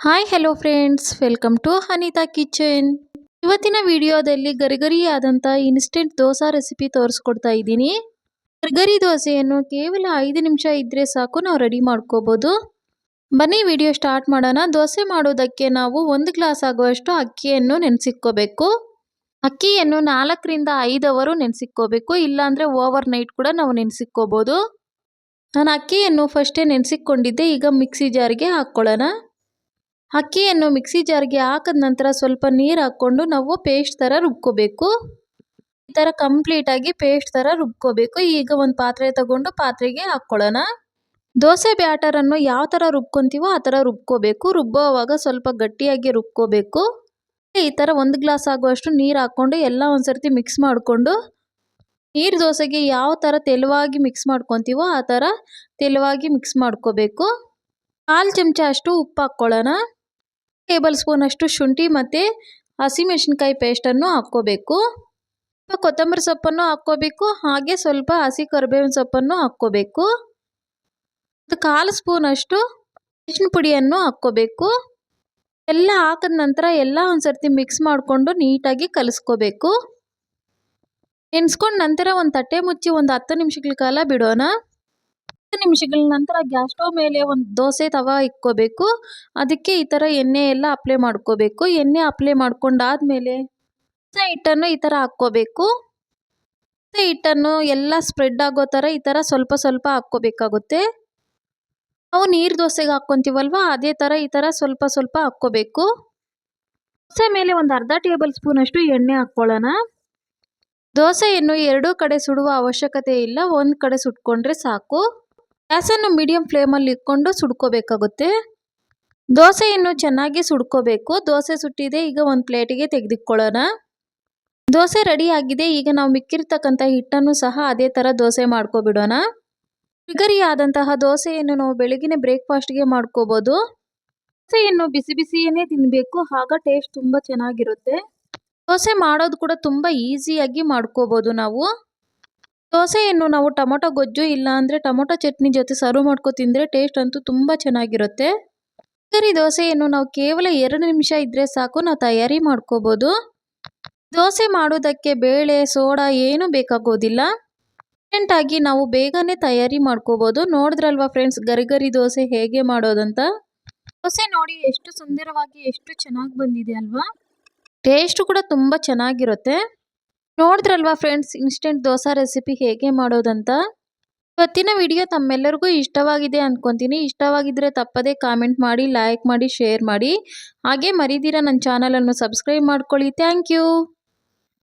Hi hello friends welcome to Anita kitchen ಇವತ್ತಿನ ವಿಡಿಯೋದಲ್ಲಿ ಗರಿಗರಿಯಾದಂಥ instant dosa recipe ತೋರಿಸ್ಕೊಡ್ತಾ ಇದ್ದೀನಿ. ಗರಿಗರಿ ದೋಸೆಯನ್ನು ಕೇವಲ ಐದು ನಿಮಿಷ ಇದ್ದರೆ ಸಾಕು, ನಾವು ರೆಡಿ ಮಾಡ್ಕೋಬೋದು. ಬನ್ನಿ, ವಿಡಿಯೋ ಸ್ಟಾರ್ಟ್ ಮಾಡೋಣ. ದೋಸೆ ಮಾಡೋದಕ್ಕೆ ನಾವು ಒಂದು ಗ್ಲಾಸ್ ಆಗುವಷ್ಟು ಅಕ್ಕಿಯನ್ನು ನೆನೆಸಿಕ್ಕೋಬೇಕು ಅಕ್ಕಿಯನ್ನು ನಾಲ್ಕರಿಂದ ಐದು ಅವರು ನೆನೆಸಿಕ್ಕೋಬೇಕು ಇಲ್ಲಾಂದರೆ ಓವರ್ ನೈಟ್ ಕೂಡ ನಾವು ನೆನೆಸಿಕ್ಕೋಬೋದು ನಾನು ಅಕ್ಕಿಯನ್ನು ಫಸ್ಟೇ ನೆನೆಸಿಕೊಂಡಿದ್ದೆ ಈಗ ಮಿಕ್ಸಿ ಜಾರ್ಗೆ ಹಾಕ್ಕೊಳ್ಳೋಣ. ಅಕ್ಕಿಯನ್ನು ಮಿಕ್ಸಿ ಜಾರ್ಗೆ ಹಾಕಿದ ನಂತರ ಸ್ವಲ್ಪ ನೀರು ಹಾಕ್ಕೊಂಡು ನಾವು ಪೇಸ್ಟ್ ಥರ ರುಬ್ಕೋಬೇಕು. ಈ ಥರ ಕಂಪ್ಲೀಟಾಗಿ ಪೇಸ್ಟ್ ಥರ ರುಬ್ಕೋಬೇಕು. ಈಗ ಒಂದು ಪಾತ್ರೆ ತಗೊಂಡು ಪಾತ್ರೆಗೆ ಹಾಕ್ಕೊಳ್ಳೋಣ ದೋಸೆ ಬ್ಯಾಟರನ್ನು ಯಾವ ಥರ ರುಬ್ಕೊತೀವೋ ಆ ಥರ ರುಬ್ಕೋಬೇಕು. ರುಬ್ಬೋವಾಗ ಸ್ವಲ್ಪ ಗಟ್ಟಿಯಾಗಿ ರುಬ್ಕೋಬೇಕು. ಈ ಥರ ಒಂದು ಗ್ಲಾಸ್ ಆಗುವಷ್ಟು ನೀರು ಹಾಕ್ಕೊಂಡು ಎಲ್ಲ ಒಂದು ಸರ್ತಿ ಮಿಕ್ಸ್ ಮಾಡಿಕೊಂಡು ನೀರು ದೋಸೆಗೆ ಯಾವ ಥರ ತೆಲುವಾಗಿ ಮಿಕ್ಸ್ ಮಾಡ್ಕೊತೀವೋ ಆ ಥರ ತೆಲುವಾಗಿ ಮಿಕ್ಸ್ ಮಾಡ್ಕೋಬೇಕು. ಕಾಲು ಚಮಚ ಅಷ್ಟು ಉಪ್ಪು ಹಾಕ್ಕೊಳ್ಳೋಣ ಟೇಬಲ್ ಸ್ಪೂನ್ ಅಷ್ಟು ಶುಂಠಿ ಮತ್ತು ಹಸಿಮೆಣಸಿನ್ಕಾಯಿ ಪೇಸ್ಟನ್ನು ಹಾಕ್ಕೋಬೇಕು. ಕೊತ್ತಂಬರಿ ಸೊಪ್ಪನ್ನು ಹಾಕ್ಕೋಬೇಕು. ಹಾಗೆ ಸ್ವಲ್ಪ ಹಸಿ ಕರಿಬೇವಿನ ಸೊಪ್ಪನ್ನು ಹಾಕ್ಕೋಬೇಕು. ಕಾಲು ಸ್ಪೂನ್ ಅಷ್ಟು ಅರಿಶಿನ ಪುಡಿಯನ್ನು ಹಾಕ್ಕೋಬೇಕು. ಎಲ್ಲ ಹಾಕಿದ ನಂತರ ಎಲ್ಲ ಒಂದು ಸರ್ತಿ ಮಿಕ್ಸ್ ಮಾಡಿಕೊಂಡು ನೀಟಾಗಿ ಕಲಿಸ್ಕೋಬೇಕು. ನೆನೆಸ್ಕೊಂಡು ನಂತರ ಒಂದು ತಟ್ಟೆ ಮುಚ್ಚಿ ಒಂದು ಹತ್ತು ನಿಮಿಷಗಳ ಕಾಲ ಬಿಡೋಣ. ನಿಮಿಷಗಳ ನಂತರ ಗ್ಯಾಸ್ ಸ್ಟವ್ ಮೇಲೆ ಒಂದು ದೋಸೆ ತವ ಇಕ್ಕೋಬೇಕು. ಅದಕ್ಕೆ ಈ ಥರ ಎಣ್ಣೆ ಎಲ್ಲ ಅಪ್ಲೈ ಮಾಡ್ಕೋಬೇಕು. ಎಣ್ಣೆ ಅಪ್ಲೈ ಮಾಡ್ಕೊಂಡಾದ್ಮೇಲೆ ದೋಸೆ ಹಿಟ್ಟನ್ನು ಈ ಥರ ಹಾಕ್ಕೋಬೇಕು. ದೋಸೆ ಹಿಟ್ಟನ್ನು ಎಲ್ಲ ಸ್ಪ್ರೆಡ್ ಆಗೋ ಥರ ಈ ಥರ ಸ್ವಲ್ಪ ಸ್ವಲ್ಪ ಹಾಕ್ಕೋಬೇಕಾಗುತ್ತೆ. ನಾವು ನೀರು ದೋಸೆಗೆ ಹಾಕ್ಕೊತೀವಲ್ವ? ಅದೇ ಥರ ಈ ಥರ ಸ್ವಲ್ಪ ಸ್ವಲ್ಪ ಹಾಕ್ಕೋಬೇಕು. ದೋಸೆ ಮೇಲೆ ಒಂದು ಅರ್ಧ ಟೇಬಲ್ ಸ್ಪೂನಷ್ಟು ಎಣ್ಣೆ ಹಾಕ್ಕೊಳ್ಳೋಣ. ದೋಸೆಯನ್ನು ಎರಡೂ ಕಡೆ ಸುಡುವ ಅವಶ್ಯಕತೆ ಇಲ್ಲ. ಒಂದು ಕಡೆ ಸುಟ್ಕೊಂಡ್ರೆ ಸಾಕು. ಗ್ಯಾಸನ್ನು ಮೀಡಿಯಂ ಫ್ಲೇಮಲ್ಲಿ ಇಟ್ಕೊಂಡು ಸುಡ್ಕೋಬೇಕಾಗುತ್ತೆ. ದೋಸೆಯನ್ನು ಚೆನ್ನಾಗಿ ಸುಡ್ಕೋಬೇಕು. ದೋಸೆ ಸುಟ್ಟಿದೆ, ಈಗ ಒಂದು ಪ್ಲೇಟಿಗೆ ತೆಗೆದಿಟ್ಕೊಳ್ಳೋಣ. ದೋಸೆ ರೆಡಿ ಆಗಿದೆ ಈಗ ನಾವು ಮಿಕ್ಕಿರ್ತಕ್ಕಂಥ ಹಿಟ್ಟನ್ನು ಸಹ ಅದೇ ಥರ ದೋಸೆ ಮಾಡ್ಕೊಬಿಡೋಣ. ಆದಂತಹ ದೋಸೆಯನ್ನು ನಾವು ಬೆಳಗಿನ ಬ್ರೇಕ್ಫಾಸ್ಟ್ಗೆ ಮಾಡ್ಕೋಬೋದು. ದೋಸೆಯನ್ನು ಬಿಸಿ ಬಿಸಿಯೇ ತಿನ್ನಬೇಕು ಆಗ ಟೇಸ್ಟ್ ತುಂಬ ಚೆನ್ನಾಗಿರುತ್ತೆ. ದೋಸೆ ಮಾಡೋದು ಕೂಡ ತುಂಬ ಈಸಿಯಾಗಿ ಮಾಡ್ಕೋಬೋದು ನಾವು. ದೋಸೆಯನ್ನು ನಾವು ಟೊಮೊಟೊ ಗೊಜ್ಜು ಇಲ್ಲ ಅಂದರೆ ಟೊಮೊಟೊ ಚಟ್ನಿ ಜೊತೆ ಸರ್ವ್ ಮಾಡ್ಕೊ ತಿಂದರೆ ಟೇಸ್ಟ್ ಅಂತೂ ತುಂಬ ಚೆನ್ನಾಗಿರುತ್ತೆ. ಗರಿ ದೋಸೆಯನ್ನು ನಾವು ಕೇವಲ ಎರಡು ನಿಮಿಷ ಇದ್ದರೆ ಸಾಕು, ನಾವು ತಯಾರಿ ಮಾಡ್ಕೋಬೋದು. ದೋಸೆ ಮಾಡೋದಕ್ಕೆ ಬೇಳೆ, ಸೋಡಾ ಏನೂ ಬೇಕಾಗೋದಿಲ್ಲ. ಆಗಿ ನಾವು ಬೇಗನೆ ತಯಾರಿ ಮಾಡ್ಕೋಬೋದು. ನೋಡಿದ್ರಲ್ವಾ ಫ್ರೆಂಡ್ಸ್ ಗರಿಗರಿ ಗರಿ ದೋಸೆ ಹೇಗೆ ಮಾಡೋದಂತ? ದೋಸೆ ನೋಡಿ ಎಷ್ಟು ಸುಂದರವಾಗಿ, ಎಷ್ಟು ಚೆನ್ನಾಗಿ ಬಂದಿದೆ ಅಲ್ವಾ? ಟೇಸ್ಟು ಕೂಡ ತುಂಬ ಚೆನ್ನಾಗಿರುತ್ತೆ. ನೋಡಿದ್ರಲ್ವಾ ಫ್ರೆಂಡ್ಸ್ ಇನ್ಸ್ಟೆಂಟ್ ದೋಸೆ ರೆಸಿಪಿ ಹೇಗೆ ಮಾಡೋದಂತ? ಇವತ್ತಿನ ವಿಡಿಯೋ ತಮ್ಮೆಲ್ಲರಿಗೂ ಇಷ್ಟವಾಗಿದೆ ಅಂದ್ಕೊತೀನಿ ಇಷ್ಟವಾಗಿದ್ದರೆ ತಪ್ಪದೇ ಕಾಮೆಂಟ್ ಮಾಡಿ ಲೈಕ್ ಮಾಡಿ ಶೇರ್ ಮಾಡಿ. ಹಾಗೆ ಮರಿದಿರ ನನ್ನ ಚಾನಲನ್ನು ಸಬ್ಸ್ಕ್ರೈಬ್ ಮಾಡ್ಕೊಳ್ಳಿ. Thank you